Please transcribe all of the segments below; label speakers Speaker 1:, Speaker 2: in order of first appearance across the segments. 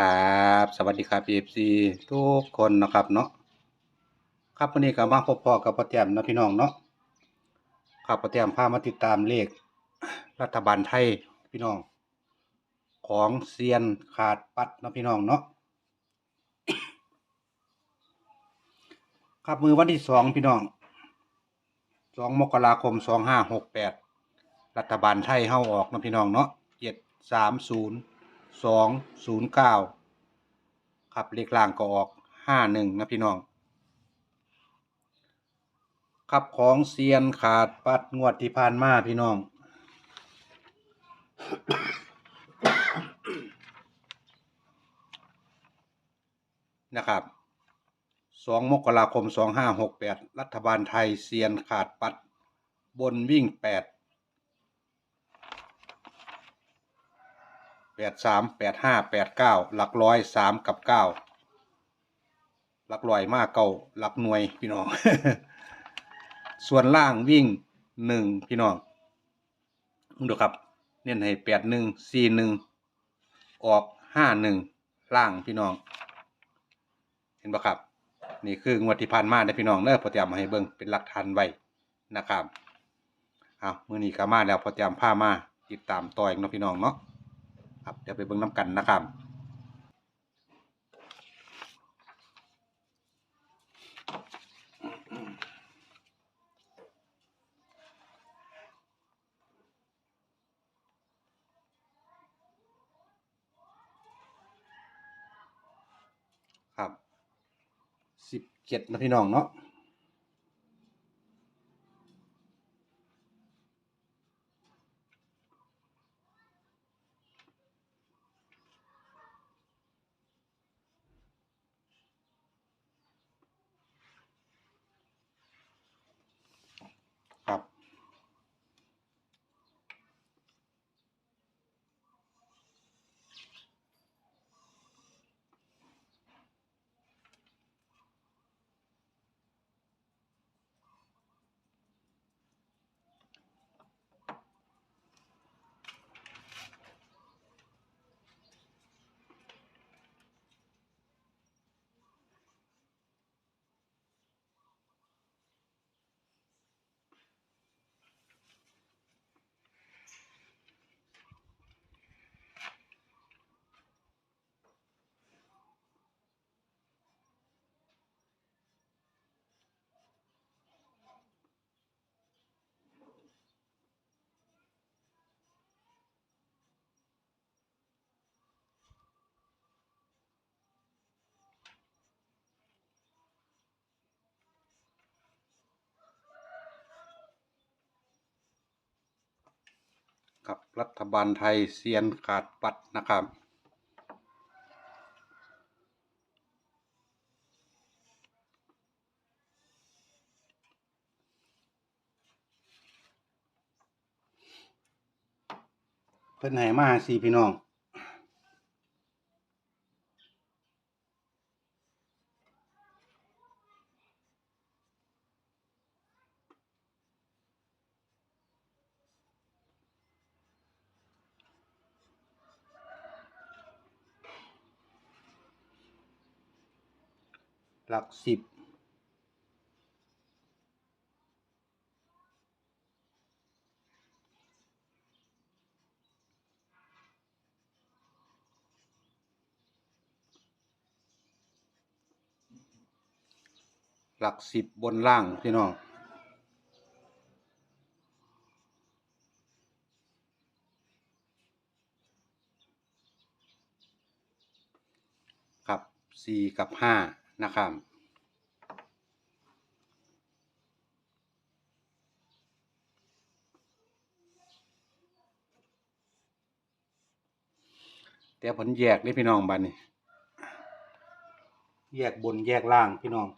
Speaker 1: ครับ สวัสดีครับ FC ทุกคนนะครับเนาะครับวันนี้ก็มาพบพ่อกับพ่อแต้มนะพี่น้องเนาะครับพ่อแต้มพามาติดตามเลข รัฐบาลไทยพี่น้อง ของเซียนขาดปัดนะพี่น้องเนาะครับมือวันที่สองพี่น้องสองมกราคมสองห้าหกแปดรัฐบาลไทยเข้าออกนะพี่น้องเนาะเจ็ดสามศูนย์ สองศูนย์เก้าครับเลขล่างก็ออกห้าหนึ่งนะพี่น้อง ครับของเซียนขาดปัดงวดที่ผ่านมาพี่น้อง นะครับสองมกราคมสองห้าหกแปดรัฐบาลไทยเซียนขาดปัดบนวิ่งแปด แปดสามแปดห้าแปดเก้าหลักร้อยสามกับเก้าหลักร้อยมากเก้าหลักหน่วยพี่น้อง ส่วนล่างวิ่งหนึ่งพี่น้องดูครับ เน้นให้แปดหนึ่งสี่หนึ่งออกห้าหนึ่งล่างพี่น้อง เห็นปะครับ นี่คืองวดที่ผ่านมาได้พี่น้องเนอะพอเตรียมมาให้เบิ่งเป็นหลักฐานไว้นะครับเอามื้อนี้ก็มาแล้วพอเตรียมพามาติดตามต่ออีกเนาะพี่น้องเนาะ ครับเดี๋ยวไปเบิ่งน้ำกันนะครับครับสิบเจ็ดนะพี่น้องเนาะ กับรัฐบาลไทยเซียนขาดปัดนะครับ เพิ่นให้มาสี่พี่น้อง หลักสิบหลักสิบบนล่างพี่น้องครับสี่กับห้า นะครับแต่ผลแยกนี่พี่น้องบัดนี้แยกบนแยกล่างพี่น้อง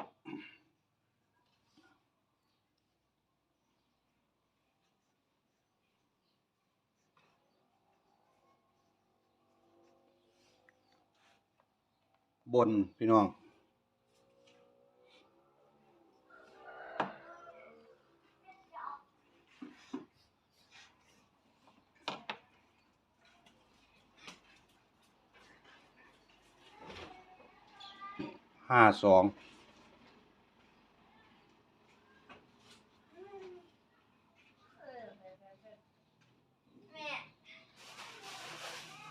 Speaker 1: บนพี่น้อง ค ห้าสอง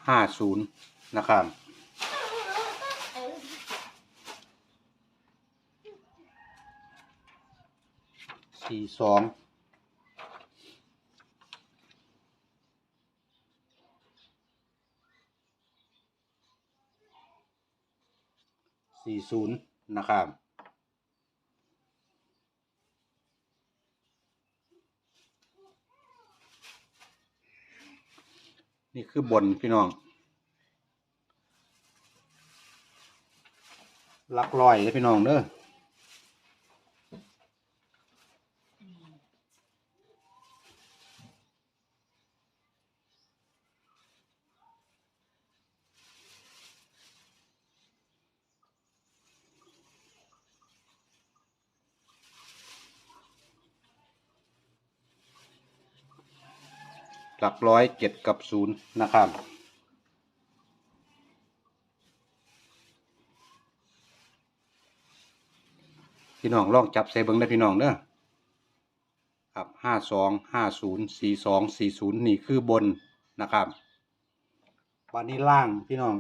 Speaker 1: ห้าศูนย์นะครับสี่สอง สี่ศูนย์นะครับนี่คือบนพี่น้องลักลอยเลยพี่น้องเด้อ หลักร้อยเจ็ดกับศูนย์นะครับพี่น้องลองจับใส่เบิ้งได้พี่น้องเด้อครับห้าสองห้าศูนย์สี่สองสี่ศูนย์นี่คือบนนะครับวันนี้ล่างพี่น้อง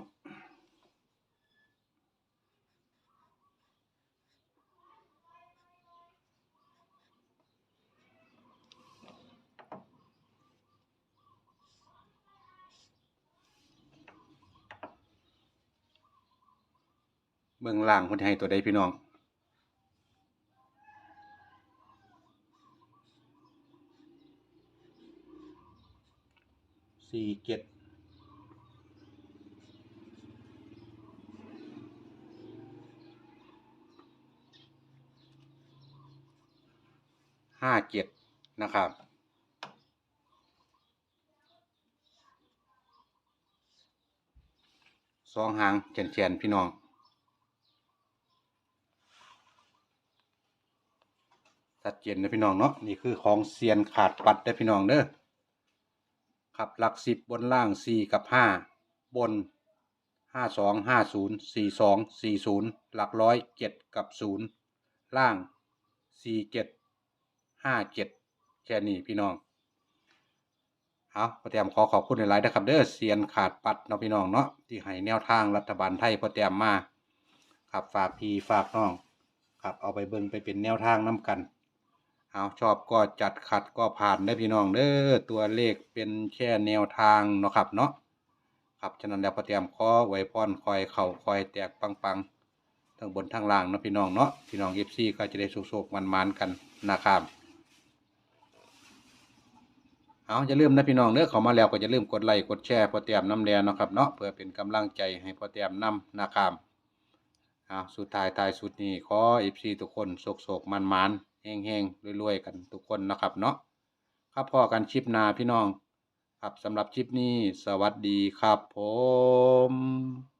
Speaker 1: เบื้องล่างคนให้ตัวใดพี่น้อง สี่เจ็ดห้าเจ็ดนะครับสองหางเฉียนเฉียนๆพี่น้อง ชัดเจนนะพี่น้องเนาะนี่คือของเซียนขาดปัดได้พี่น้องเด้อครับหลักสิบบนล่างสี่กับห้าบนห้าสองห้าศูนย์สี่สองสี่ศูนย์หลักร้อยเจ็ดกับศูนย์ล่างสี่เจ็ดห้าเจ็ดแค่นี้พี่น้องเอาพอแต้มขอขอบคุณหลายๆนะครับเด้อเซียนขาดปัดเนาะพี่น้องเนาะที่ให้แนวทางรัฐบาลไทยพ่อแต้มมาครับฝากพี่ฝากน้องครับเอาไปเบิ่งไปเป็นแนวทางน้กัน เอาชอบก็จัดขัดก็ผ่านได้พี่น้องเด้อตัวเลขเป็นแค่แนวทางเนาะครับเนาะครับฉะนั้นแล้วพอเตรียมขอไว้พรคอยเข่าคอยแตกปังๆทั้งบนทั้งล่างเนาะพี่น้องเนาะพี่น้องเอฟซีก็จะได้สุกๆมันกันนะครับเอาอย่าลืมนะพี่น้องเด้อเขามาแล้วก็อย่าลืมกดไลค์กดแชร์พอเตรียมน้ำแดงเนาะครับเนาะเพื่อเป็นกำลังใจให้พอเตรียมน้ำนะครับเอาสุดท้ายท้ายสุดนี้ขอเอฟซีทุกคนโศกโศกมันมัน เฮงเฮงรวยๆ กันทุกคนนะครับเนาะครับพอกันชิปนาพี่น้อง ครับสำหรับชิปนี้ สวัสดีครับผม